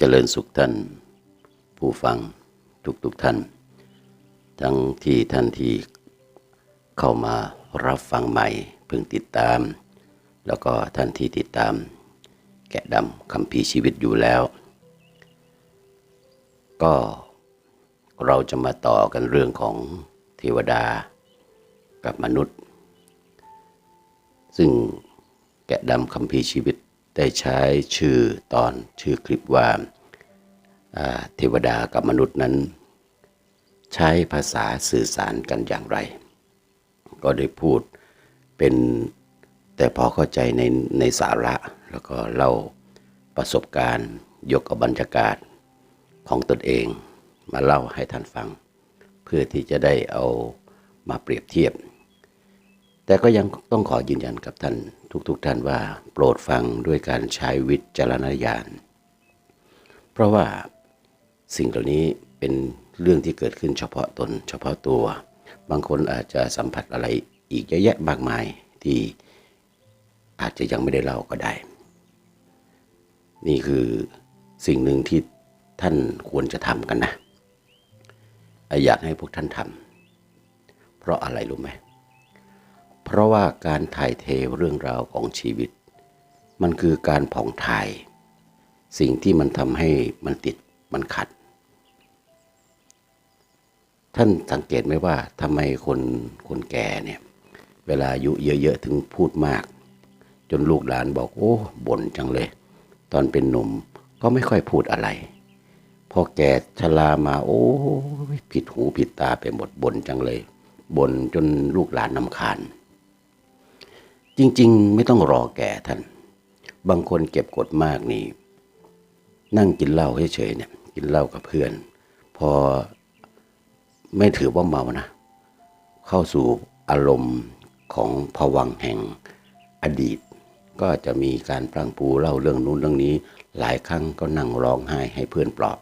เจริญสุขท่าน ผู้ฟังทุกๆทท่าน ทั้งที่ท่านที่เข้ามารับฟังใหม่เพิ่งติดตาม แล้วก็ท่านที่ติดตาม แกะดำคำพีชีวิตอยู่แล้ว ก็เราจะมาต่อกันเรื่องของเทวดากับมนุษย์ ซึ่งแกะดำคำพีชีวิต ได้ใช้ชื่อตอนชื่อคลิปว่าเทวดากับมนุษย์นั้น ใช้ภาษาสื่อสารกันอย่างไร ก็ได้พูดเป็นแต่พอเข้าใจในในสาระแล้วก็เล่าประสบการณ์ยกกับบรรยากาศของตนเองมาเล่าให้ท่านฟัง เพื่อที่จะได้เอามาเปรียบเทียบ แต่ก็ยังต้องขอยืนยันกับท่าน ทุกๆทท่านว่าโปรดฟังด้วยการใช้วิจารณญาณ เพราะว่าสิ่งเหล่านี้เป็นเรื่องที่เกิดขึ้นเฉพาะตน เฉพาะตัว บางคนอาจจะสัมผัสอะไรอีกเยอะแยะมากมายที่อาจจะยังไม่ได้เล่าก็ได้ นี่คือสิ่งหนึ่งที่ท่านควรจะทำกันนะ อยากให้พวกท่านทำเพราะอะไรรู้ไหมเพราะว่าการถ่ายเทเรื่องราวของชีวิต มันคือการผ่องถ่าย สิ่งที่มันทำให้มันติดมันขัด ท่านสังเกตไหมว่าทำไมคนคนแก่เนี่ย เวลาอายุเยอะๆถึงพูดมาก จนลูกหลานบอกโอ้บ่นจังเลย ตอนเป็นหนุ่มก็ไม่ค่อยพูดอะไรพอแก่ชรามาโอ้ผิดหูผิดตาไปหมดบ่นจังเลยบ่นจนลูกหลานนำคาญ จริง ๆ ไม่ต้องรอแก่ท่าน บางคนเก็บกดมากนี่ นั่งกินเหล้าเฉยๆเนี่ย กินเหล้ากับเพื่อน พอไม่ถือว่าเมานะ เข้าสู่อารมณ์ของผวังแห่งอดีต ก็จะมีการพลังปูเล่าเรื่องนู้นเรื่องนี้ หลายครั้งก็นั่งร้องไห้ให้เพื่อนปลอบ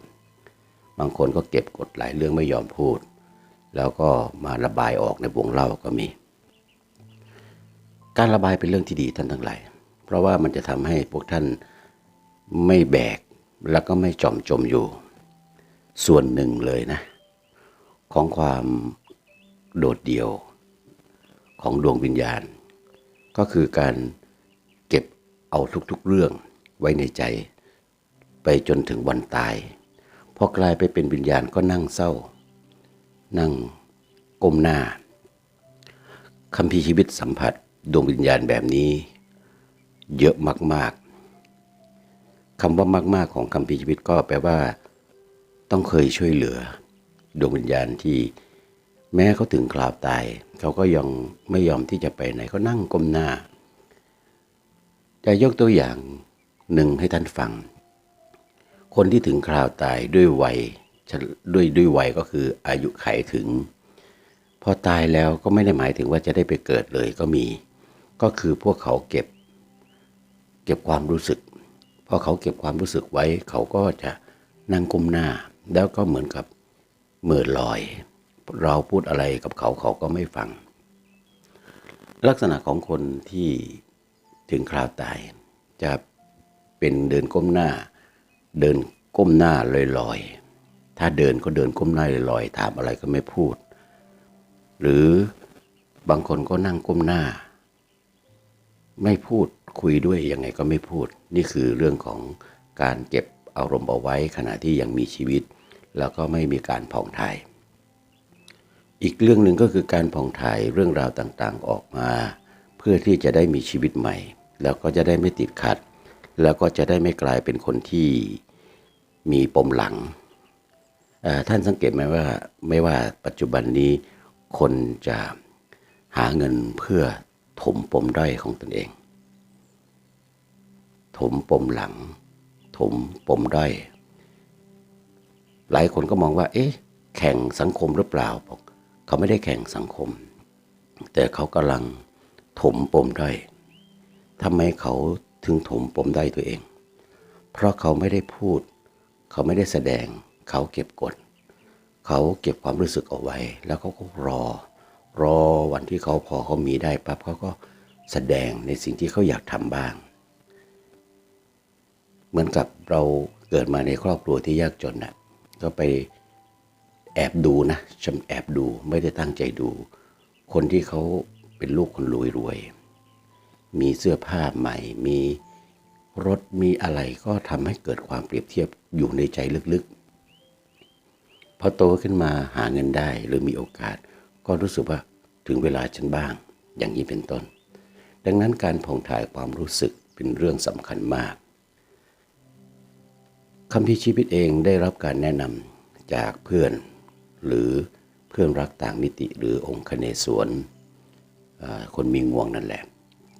บางคนก็เก็บกดหลายเรื่องไม่ยอมพูด แล้วก็มาระบายออกในวงเล่าก็มี การระบายเป็นเรื่องที่ดีท่านทั้งหลาย เพราะว่ามันจะทำให้พวกท่านไม่แบกแล้วก็ไม่จมจมอยู่ ส่วนหนึ่งเลยนะ ของความโดดเดี่ยวของดวงวิญญาณ ก็คือการเก็บเอาทุกๆเรื่องไว้ในใจ ไปจนถึงวันตาย พอกลายไปเป็นวิญญาณก็นั่งเศร้า นั่งก้มหน้าคำพีชีวิตสัมผัส ดวงวิญญาณแบบนี้ เยอะมาก ๆคำว่ามากๆของคำพีชีวิตก็แปลว่า ต้องเคยช่วยเหลือ ดวงวิญญาณที่แม้เขาถึงคราวตายเขาก็ยังไม่ยอมที่จะไปไหนเขานั่งก้มหน้า จะยกตัวอย่างหนึ่งให้ท่านฟัง คนที่ถึงคราวตายด้วยวัยด้วยด้วยวัยก็คืออายุไขถึง พอตายแล้วก็ไม่ได้หมายถึงว่าจะได้ไปเกิดเลยก็มี ก็คือพวกเขาเก็บ เก็บความรู้สึกพอเขาเก็บความรู้สึกไว้ เขาก็จะนั่งก้มหน้า แล้วก็เหมือนกับเมื่อลอย เราพูดอะไรกับเขาเขาก็ไม่ฟัง ลักษณะของคนที่ถึงคราวตาย จะเป็นเดินก้มหน้า เดินก้มหน้าลอยลอยถ้าเดินก็เดินก้มหน้าลอยลอยถามอะไรก็ไม่พูด หรือบางคนก็นั่งก้มหน้า ไม่พูดคุยด้วยยังไงก็ไม่พูด นี่คือเรื่องของการเก็บอารมณ์เอาไว้ขณะที่ยังมีชีวิต แล้วก็ไม่มีการผ่องถ่าย อีกเรื่องหนึ่งก็คือการผ่องถ่ายเรื่องราวต่างๆออกมา เพื่อที่จะได้มีชีวิตใหม่ แล้วก็จะได้ไม่ติดขัด แล้วก็จะได้ไม่กลายเป็นคนที่มีปมหลัง ท่านสังเกตไหมว่าไม่ว่าปัจจุบันนี้คนจะหาเงินเพื่อ ถมปมด้อยของตนเอง ถมปมหลัง ถมปมด้อยหลายคนก็มองว่า เอ๊ะ แข่งสังคมหรือเปล่าบอกเขาไม่ได้แข่งสังคม แต่เขากำลังถมปมด้อยทำไมเขาถึงถมปมด้อยตัวเอง เพราะเขาไม่ได้พูด เขาไม่ได้แสดง เขาเก็บกด เขาเก็บความรู้สึกเอาไว้ แล้วเขาก็รอ รอวันที่เขาพอเขามีได้ปั๊บเขาก็แสดงในสิ่งที่เขาอยากทำบ้าง เหมือนกับเราเกิดมาในครอบครัวที่ยากจนน่ะก็ไปแอบดูนะฉันแอบดูไม่ได้ตั้งใจดู คนที่เขาเป็นลูกคนรวยรวยๆมีเสื้อผ้าใหม่ มีรถมีอะไรก็ทำให้เกิดความเปรียบเทียบอยู่ในใจลึกๆพอโตขึ้นมาหาเงินได้หรือมีโอกาส ก็รู้สึกว่าถึงเวลาฉันบ้าง อย่างนี้เป็นต้น ดังนั้นการผ่องถ่ายความรู้สึกเป็นเรื่องสำคัญมากคำพีร์ชีวิตเองได้รับการแนะนำจากเพื่อน หรือเพื่อนรักต่างมิติหรือองค์คเนศวรอ่าคนมีงวงนั่นแหละ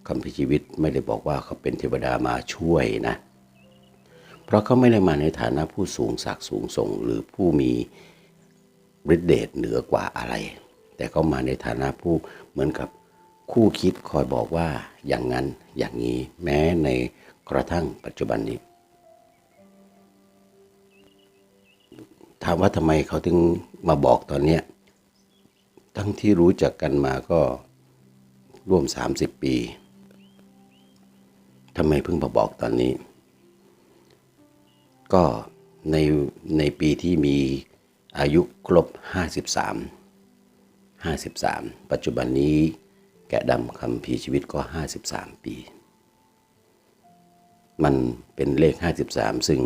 คำพีร์ชีวิตไม่ได้บอกว่าเขาเป็นเทวดามาช่วยนะ เพราะเขาไม่ได้มาในฐานะผู้สูงศักดิ์สูงส่ง หรือผู้มีฤทธิเดชเหนือกว่าอะไร แต่เขามาในฐานะผู้เหมือนกับคู่คิดคอยบอกว่าอย่างนั้นอย่างนี้แม้ในกระทั่งปัจจุบันนี้ ถามว่าทำไมเขาถึงมาบอกตอนเนี้ยทั้งที่รู้จักกันมาก็ร่วม 30 ปีทำไมเพิ่งมาบอกตอนนี้ ก็ในในปีที่มีอายุครบ 53 53 ปัจจุบันนี้แกะดำคำพีชีวิตก็ 53 ปี มันเป็นเลข 53 ซึ่ง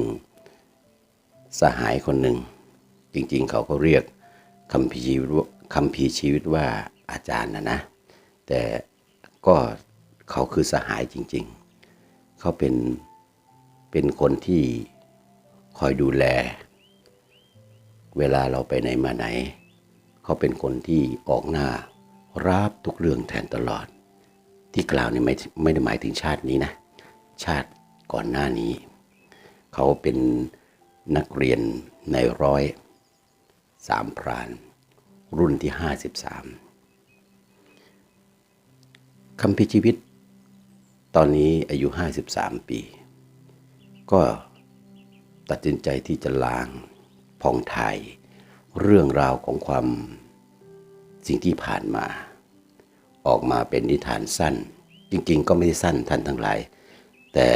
สหายคนหนึ่ง จริงๆ เขาก็เรียกคำพีชีวิตคำพีชีวิตว่าอาจารย์นะนะ แต่ก็เขาคือสหายจริงๆ เขาเป็นเป็นคนที่คอยดูแล เวลาเราไปไหนมาไหน เขาเป็นคนที่ออกหน้ารับทุกเรื่องแทนตลอด ที่กล่าวนี่ไม่ไม่ได้หมายถึงชาตินี้นะ ชาติก่อนหน้านี้ เขาเป็นนักเรียนในร้อยสามพราน รุ่นที่ห้าสิบสามคำพิชีวิต ตอนนี้อายุห้าสิบสามปี ก็ตัดสินใจที่จะล้างผ่องถ่าย เรื่องราวของความสิ่งที่ผ่านมา ออกมาเป็นนิทานสั้น จริงๆ ก็ไม่ได้สั้นท่านทั้งหลาย แต่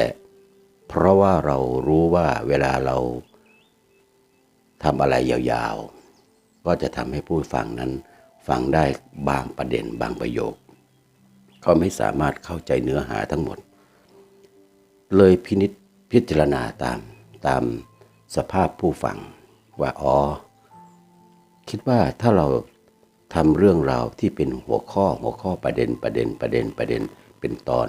เพราะว่าเรารู้ว่าเวลาเราทำอะไรยาวๆ ก็จะทำให้ผู้ฟังนั้นฟังได้บางประเด็นบางประโยค เขาไม่สามารถเข้าใจเนื้อหาทั้งหมด เลยพินิจพิจารณาตามตามสภาพผู้ฟังว่าอ๋อ คิดว่าถ้าเราทำเรื่องราวที่เป็นหัวข้อหัวข้อประเด็นประเด็นประเด็นประเด็นเป็นตอน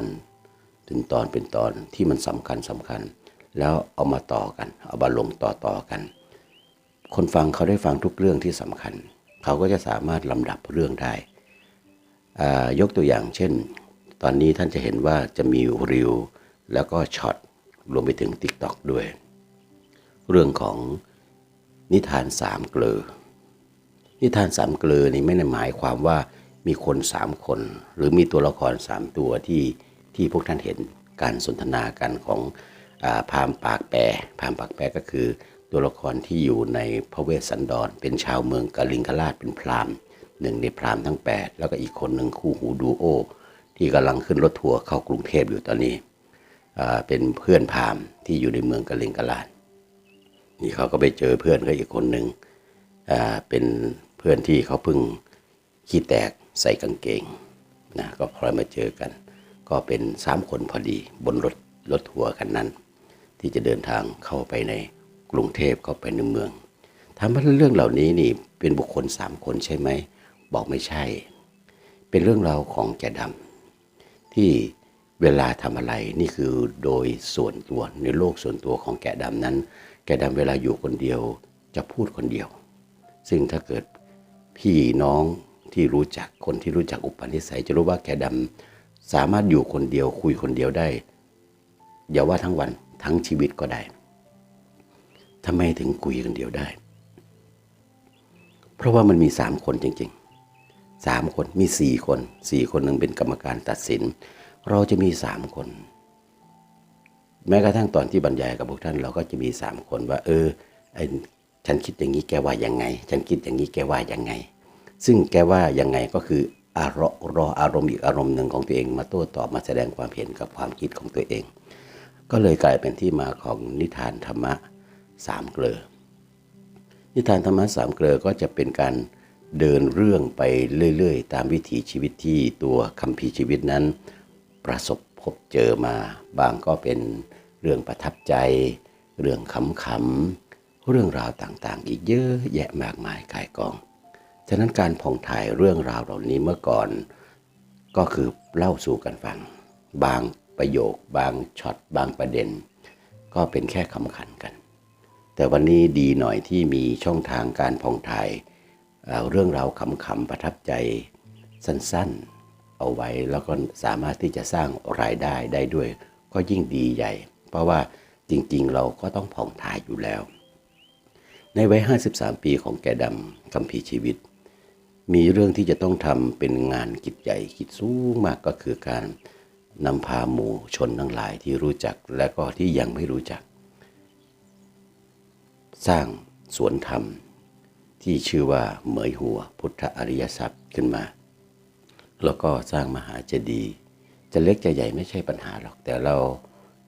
ถึงตอนเป็นตอนที่มันสำคัญสำคัญ แล้วเอามาต่อกัน เอามาลงต่อต่อกัน คนฟังเขาได้ฟังทุกเรื่องที่สำคัญ เขาก็จะสามารถลำดับเรื่องได้ยกตัวอย่างเช่น ตอนนี้ท่านจะเห็นว่าจะมีรีวแล้วก็ช็อตรวมไปถึง TikTok ด้วย เรื่องของนิทานสามเกลือ นิทานสามเกลือนี่ไม่ได้หมายความว่ามีคนสามคน หรือมีตัวละครสามตัวที่ที่พวกท่านเห็นการสนทนากันของอาพราหมณ์ปากแปรพราหมณ์ปากแปรก็คือ ตัวละครที่อยู่ในพระเวสสันดร เป็นชาวเมืองกาลิงคราชเป็นพราหมณ์หนึ่งในพราหมณ์ทั้ง 8 แล้วก็อีกคนหนึ่งคู่หูดูโอ ที่กำลังขึ้นรถทัวร์เข้ากรุงเทพอยู่ตอนนี้เป็นเพื่อนพราหมณ์ที่อยู่ในเมืองกาลิงคราชนี่เขาก็ไปเจอเพื่อนเขาอีกคนหนึ่งเป็น พื่อนที่เขาเพิ่งขี้แตกใส่กางเกงนะก็พลอยมาเจอกัน ก็เป็นสามคนพอดีบนรถรถทัวร์คันนั้น ที่จะเดินทางเข้าไปในกรุงเทพเข้าไปในเมืองถามว่าเรื่องเหล่านี้นี่เป็นบุคคลสามคนใช่ไหมบอกไม่ใช่ เป็นเรื่องราวของแกดำที่เวลาทำอะไรนี่คือโดยส่วนตัวในโลกส่วนตัวของแกดำนั้น แกดำเวลาอยู่คนเดียวจะพูดคนเดียว ซึ่งถ้าเกิด พี่น้องที่รู้จักคนที่รู้จักอุปนิสัย จะรู้ว่าแกะดำสามารถอยู่คนเดียวคุยคนเดียวได้อย่าว่าทั้งวันทั้งชีวิตก็ได้ทำไมถึงคุยคนเดียวได้ เพราะว่ามันมีสามคนจริงๆสามคนมีสี่คนสี่คนหนึ่งเป็นกรรมการตัดสิน เราจะมีสามคน แม้กระทั่งตอนที่บรรยายกับพวกท่านเราก็จะมีสามคนว่า เออไอ ฉันคิดอย่างนี้แกว่ายังไง ฉันคิดอย่างนี้แกว่ายังไง ซึ่งแกว่ายังไงก็คืออารมณ์รออารมณ์อีกอารมณ์หนึ่งของตัวเองมาโต้ตอบมาแสดงความเห็นกับความคิดของตัวเอง ก็เลยกลายเป็นที่มาของนิทานธรรมะสามเกลอนิทานธรรมะสามเกลอก็จะเป็นการเดินเรื่องไปเรื่อยๆ ตามวิถีชีวิตที่ตัวคัมภีร์ชีวิตนั้น ประสบพบเจอมา บางก็เป็นเรื่องประทับใจ เรื่องขำๆ เรื่องราวต่างๆ อีกเยอะแยะมากมายกายกอง ฉะนั้นการผ่องถ่ายเรื่องราวเหล่านี้เมื่อก่อน ก็คือเล่าสู่กันฟัง บางประโยค บางช็อต บางประเด็น ก็เป็นแค่คำขันกัน แต่วันนี้ดีหน่อยที่มีช่องทางการผ่องถ่ายเอ่อเรื่องราวขำๆประทับใจสั้นๆ เอาไว้แล้วก็สามารถที่จะสร้างรายได้ได้ด้วย ก็ยิ่งดีใหญ่ เพราะว่าจริงๆ เราก็ต้องผ่องถ่ายอยู่แล้ว ในวัย 53 ปีของแกดำคำพีชีวิต มีเรื่องที่จะต้องทำเป็นงานกิจใหญ่กิจสูงมากก็คือการนำพาหมู่ชนทั้งหลายที่รู้จักและก็ที่ยังไม่รู้จัก สร้างสวนธรรมที่ชื่อว่าเหมยหัวพุทธอริยทรัพย์ขึ้นมา แล้วก็สร้างมหาเจดีย์จะเล็กจะใหญ่ไม่ใช่ปัญหาหรอก แต่เรา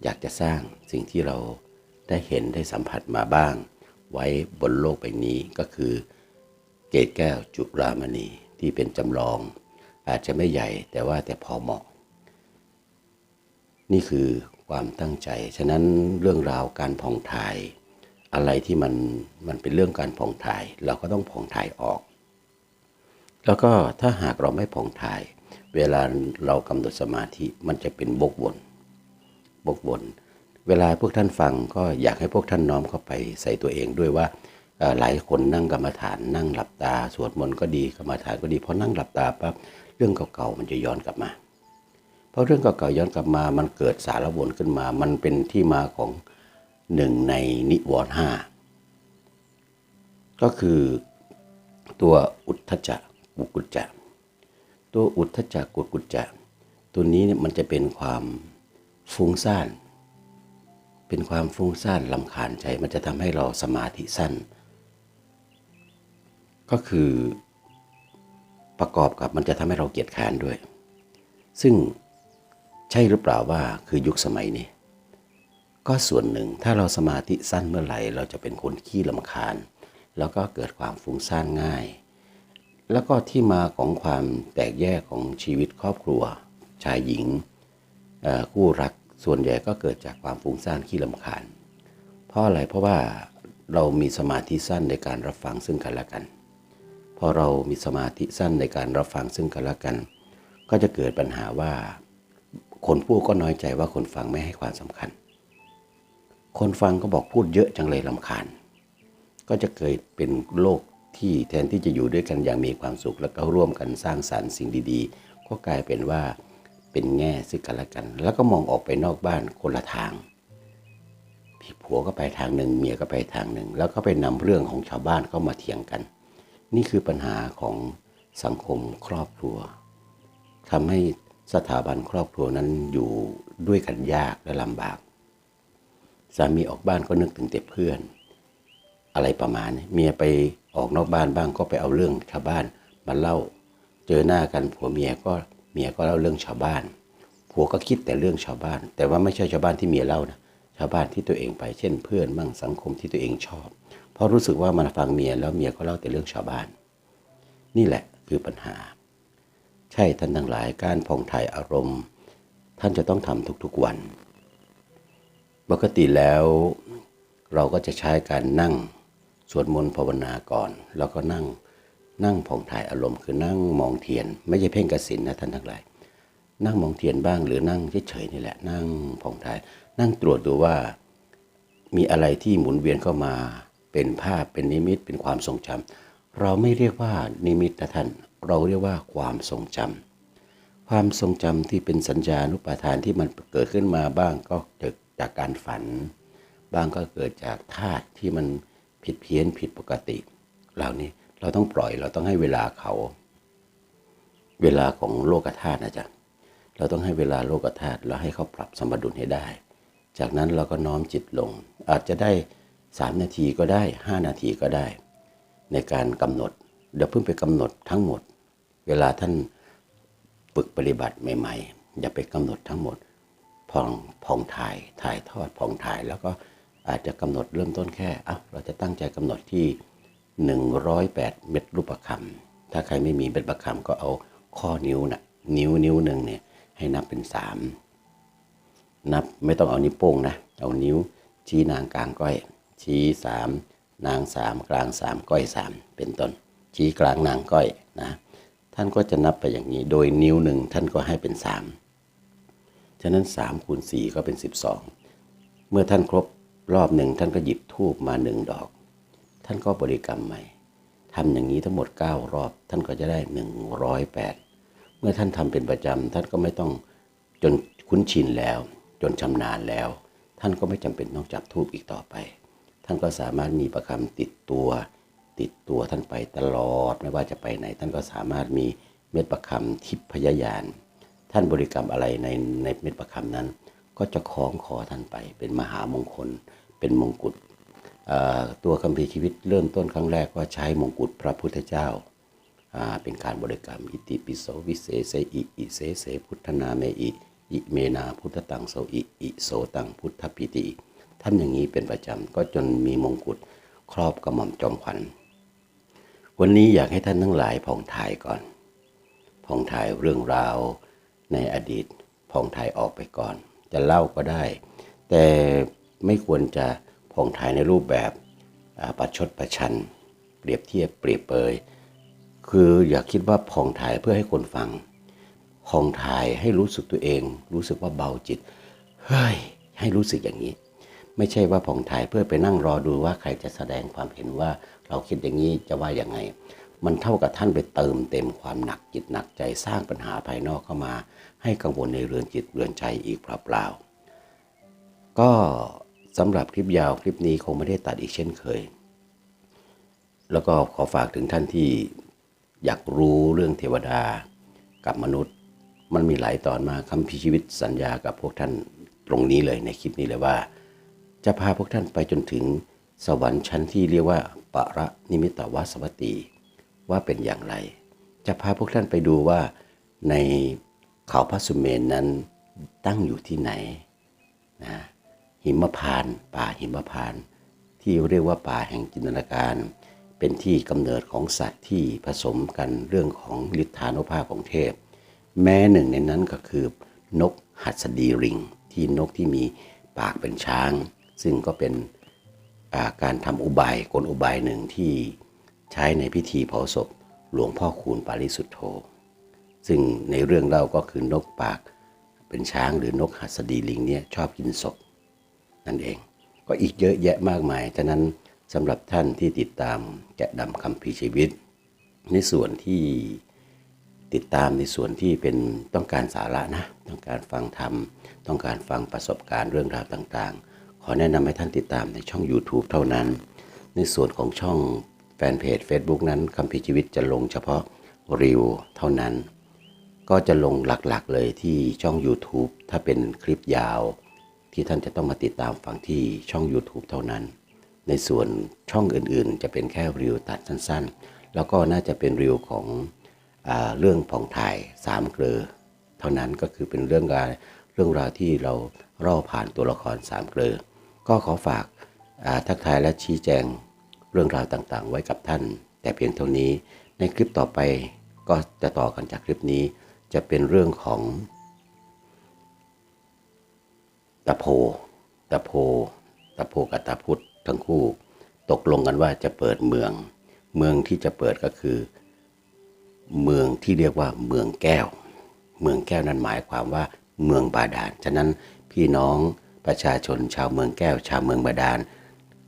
อยากจะสร้างสิ่งที่เราได้เห็นได้สัมผัสมาบ้าง ไว้บนโลกใบนี้ก็คือ เกตแก้วจุรามณีที่เป็นจำลอง อาจจะไม่ใหญ่แต่ว่าแต่พอเหมาะ นี่คือความตั้งใจ ฉะนั้นเรื่องราวการผ่องถ่าย อะไรที่มันมันเป็นเรื่องการผ่องถ่าย เราก็ต้องผ่องถ่ายออก แล้วก็ถ้าหากเราไม่ผ่องถ่าย เวลาเรากำหนดสมาธิมันจะเป็นบกวนบกวน เวลาพวกท่านฟังก็อยากให้พวกท่านน้อมเข้าไปใส่ตัวเองด้วยว่าหลายคนนั่งกรรมฐานนั่งหลับตา สวดมนต์ก็ดีกรรมฐานก็ดีพอนั่งหลับตาปั๊บเรื่องเก่าๆมันจะย้อนกลับมาเพราะเรื่องเก่าๆย้อนกลับมา มันเกิดสารวนขึ้นมา มันเป็นที่มาของหนึ่งในนิวรณ์ห้าก็คือตัวอุทธจักกุกุจจะ ตัวอุทธจักกุกุจจะ ตัวนี้เนี่ยมันจะเป็นความฟุ้งซ่าน เป็นความฟุ้งซ่านลำคาญใจมันจะทำให้เราสมาธิสั้น ก็คือประกอบกับมันจะทำให้เราเกียจค้านด้วย ซึ่งใช่หรือเปล่าว่าคือยุคสมัยนี้ ก็ส่วนหนึ่งถ้าเราสมาธิสั้นเมื่อไหร่ เราจะเป็นคนขี้ลำคาญ แล้วก็เกิดความฟุ้งซ่านง่าย แล้วก็ที่มาของความแตกแยกของชีวิตครอบครัว ชายหญิงคู่รัก ส่วนใหญ่ก็เกิดจากความฟุ้งซ่านขี้ลำคาญ เพราะอะไรเพราะว่าเรามีสมาธิสั้นในการรับฟังซึ่งกันและกัน พอเรามีสมาธิสั้นในการรับฟังซึ่งกันและกัน ก็จะเกิดปัญหาว่า คนพูดก็น้อยใจว่าคนฟังไม่ให้ความสำคัญ คนฟังก็บอกพูดเยอะจังเลยลำคาญ ก็จะเกิดเป็นโลกที่แทนที่จะอยู่ด้วยกันอย่างมีความสุข แล้วก็ร่วมกันสร้างสรรค์สิ่งดี ๆ ก็กลายเป็นว่า เป็นแง่ซึ่งกันและกัน แล้วก็มองออกไปนอกบ้านคนละทางพี่ผัวก็ไปทางหนึ่ง เมียก็ไปทางหนึ่ง แล้วก็ไปนำเรื่องของชาวบ้านเข้ามาเถียงกัน นี่คือปัญหาของสังคมครอบครัวทำให้สถาบันครอบครัวนั้นอยู่ด้วยกันยากและลำบาก สามีออกบ้านก็นึกถึงแต่เพื่อน อะไรประมาณนี้เมียไปออกนอกบ้านบ้างก็ไปเอาเรื่องชาวบ้านมาเล่า เจอหน้ากันผัวเมียก็ เมียก็เล่าเรื่องชาวบ้านผัวก็คิดแต่เรื่องชาวบ้าน แต่ว่าไม่ใช่ชาวบ้านที่เมียเล่านะชาวบ้านที่ตัวเองไปเช่นเพื่อนมั่งสังคมที่ตัวเองชอบ เพราะรู้สึกว่ามันฟังเมียแล้วเมียก็เล่าแต่เรื่องชาวบ้าน นี่แหละคือปัญหา ใช่ท่านทั้งหลายการผ่องถ่ายอารมณ์ ท่านจะต้องทำทุกๆวัน ปกติแล้วเราก็จะใช้การนั่งสวดมนต์ภาวนาก่อน แล้วก็นั่ง นั่งผ่องถ่ายอารมณ์คือนั่งมองเทียน ไม่ใช่เพ่งกสินนะท่านทั้งหลาย นั่งมองเทียนบ้างหรือนั่งเฉยๆนี่แหละ นั่งผ่องถ่าย นั่งตรวจดูว่ามีอะไรที่หมุนเวียนเข้ามาเป็นภาพเป็นนิมิตเป็นความทรงจำเราไม่เรียกว่านิมิตนะท่าน เราเรียกว่าความทรงจำความทรงจำที่เป็นสัญญานุปาทานที่มันเกิดขึ้นมาบ้างก็เกิดจากการฝัน บ้างก็เกิดจากธาตุที่มันผิดเพี้ยนผิดปกติ เหล่านี้ เราต้องปล่อยเราต้องให้เวลาเขา เวลาของโลกธาตุนะจ๊ะเราต้องให้เวลาโลกธาตุแล้วให้เขาปรับสมดุลให้ได้ จากนั้นเราก็น้อมจิตลง อาจจะได้สามนาทีก็ได้ห้านาทีก็ได้ ในการกำหนดเดี๋ยวเพิ่งไปกำหนดทั้งหมด เวลาท่านฝึกปฏิบัติใหม่ ๆ อย่าไปกำหนดทั้งหมดพองพองถ่ายถ่ายทอดพองถ่ายแล้วก็อาจจะกำหนดเริ่มต้นแค่อะเราจะตั้งใจกำหนดที่ 108 เม็ดรูปประคำถ้าใครไม่มีเม็ดประคำก็เอาข้อนิ้วนะนิ้วนิ้วหนึ่งเนี่ยให้นับเป็นสามนับไม่ต้องเอานิ้วโป้งนะ เอานิ้วชี้นางกลางก้อย ชี้สามนางสามกลางสามก้อยสามเป็นต้น ชี้กลางนางก้อยนะท่านก็จะนับไปอย่างนี้ โดยนิ้วหนึ่งท่านก็ให้เป็นสามฉะนั้นสามคูณสี่ก็เป็นสิบสองเมื่อท่านครบรอบหนึ่งท่านก็หยิบทูบมาหนึ่งดอก ท่านก็บริกรรมใหม่ทำอย่างนี้ทั้งหมด 9 รอบ ท่านก็จะได้ 108 เมื่อท่านทำเป็นประจำท่านก็ไม่ต้องจนคุ้นชินแล้ว จนชำนาญแล้ว ท่านก็ไม่จำเป็นต้องจับทูบอีกต่อไป ท่านก็สามารถมีประคำติดตัว ติดตัวท่านไปตลอดไม่ว่าจะไปไหน ท่านก็สามารถมีเม็ดประคำทิพยญาณท่านบริกรรมอะไรในในเม็ดประคำนั้น ก็จะคล้องคอท่านไปเป็นมหามงคล เป็นมงกุฎ ตัวคัมภีร์ชีวิตเริ่มต้นครั้งแรกก็ใช้มงกุฎพระพุทธเจ้า เป็นการบริกรรมอิติปิโสวิเศษเสอิอิเสเสพุทธนาเมอิอิเมนาพุทธตังโสอิอิโสตังพุทธปิติทำอย่างนี้เป็นประจำก็จนมีมงกุฎครอบกระหม่อมจอมขวัญวันนี้อยากให้ท่านทั้งหลายผ่องถ่ายก่อน ผ่องถ่ายเรื่องราวในอดีตผ่องถ่ายออกไปก่อน จะเล่าก็ได้ แต่ไม่ควรจะ ผ่องถ่ายในรูปแบบประชดประชัน เปรียบเทียบเปรียบเปย คืออย่าคิดว่าผ่องถ่ายเพื่อให้คนฟังผ่องถ่ายให้รู้สึกตัวเอง รู้สึกว่าเบาจิตเฮ้ยให้รู้สึกอย่างนี้ ไม่ใช่ว่าผ่องถ่ายเพื่อไปนั่งรอดูว่าใครจะแสดงความเห็นว่าเราคิดอย่างนี้จะว่าอย่างไง มันเท่ากับท่านไปเติมเต็มความหนักจิตหนักใจสร้างปัญหาภายนอกเข้ามา ให้กังวลในเรือนจิตเรือนใจอีกเปล่าๆก็ สำหรับคลิปยาวคลิปนี้คงไม่ได้ตัดอีกเช่นเคย แล้วก็ขอฝากถึงท่านที่อยากรู้เรื่องเทวดากับมนุษย์ มันมีหลายตอนมาคำพิชีวิตสัญญากับพวกท่านตรงนี้เลยในคลิปนี้เลยว่า จะพาพวกท่านไปจนถึงสวรรค์ชั้นที่เรียกว่าปรนิมิตวสวัตตีว่าเป็นอย่างไร จะพาพวกท่านไปดูว่าในเขาพระสุเมนนั้นตั้งอยู่ที่ไหนนะ หิมพานป่าหิมพาน ที่เรียกว่าป่าแห่งจินตนาการ เป็นที่กำเนิดของสัตว์ที่ผสมกันเรื่องของฤทธานุภาพของเทพ แม้หนึ่งในนั้นก็คือนกหัสดีริง ที่นกที่มีปากเป็นช้าง ซึ่งก็เป็นาการทำอุบายกลอุบายหนึ่งที่ใช้ในพิธีเผาศพหลวงพ่อคูณปาริสุทธโธซึ่งในเรื่องเล่าก็คือนกปากเป็นช้างหรือนกหัสดีลิงเนี่ยชอบกินศพ นั่นเอง ก็อีกเยอะแยะมากมายฉะนั้นสำหรับท่านที่ติดตามแกะดำคำพีชีวิต ในส่วนที่ติดตามในส่วนที่เป็นต้องการสาระนะ ต้องการฟังธรรม ต้องการฟังประสบการณ์เรื่องราวต่างๆ ขอแนะนำให้ท่านติดตามในช่อง YouTube เท่านั้น ในส่วนของช่องแฟนเพจ Facebook นั้นคำพีชีวิตจะลงเฉพาะรีวเท่านั้น ก็จะลงหลักๆเลยที่ช่อง YouTube ถ้าเป็นคลิปยาว ที่ท่านจะต้องมาติดตามฟังที่ช่อง YouTube เท่านั้น ในส่วนช่องอื่นๆ จะเป็นแค่รีวตัดสั้นๆ แล้วก็น่าจะเป็นรีวของอเรื่องผ่องถ่ายสามเกลอเท่านั้นก็คือเป็นเรื่องราวเรื่องราวที่เราเล่าผ่านตัวละครสามเกลอก็ขอฝากาทักทายและชี้แจงเรื่องราวต่างๆ ไว้กับท่าน แต่เพียงเท่านี้ในคลิปต่อไปก็จะต่อกันจากคลิปนี้ จะเป็นเรื่องของ ตะโพ ตะโพ ตะโพกับตะพุทธทั้งคู่ ตกลงกันว่าจะเปิดเมือง เมืองที่จะเปิดก็คือ เมืองที่เรียกว่าเมืองแก้ว เมืองแก้วนั้นหมายความว่าเมืองบาดาล ฉะนั้นพี่น้องประชาชนชาวเมืองแก้ว ชาวเมืองบาดาล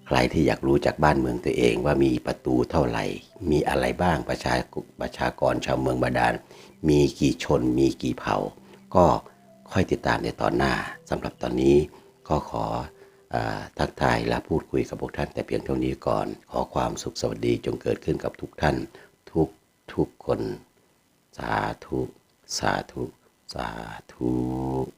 ใครที่อยากรู้จากบ้านเมืองตัวเองว่ามีประตูเท่าไหร่ มีอะไรบ้างประชาประชากรชาวเมืองบาดาล มีกี่ชน มีกี่เผ่า ก็ ค่อยติดตามในตอนหน้าสำหรับตอนนี้ก็ขออทักทายและพูดคุยกับพวกท่านแต่เพียงเท่านี้ก่อน ขอความสุขสวัสดีจงเกิดขึ้นกับทุกท่าน ทุกทุกคน สาธุ สาธุ สาธุ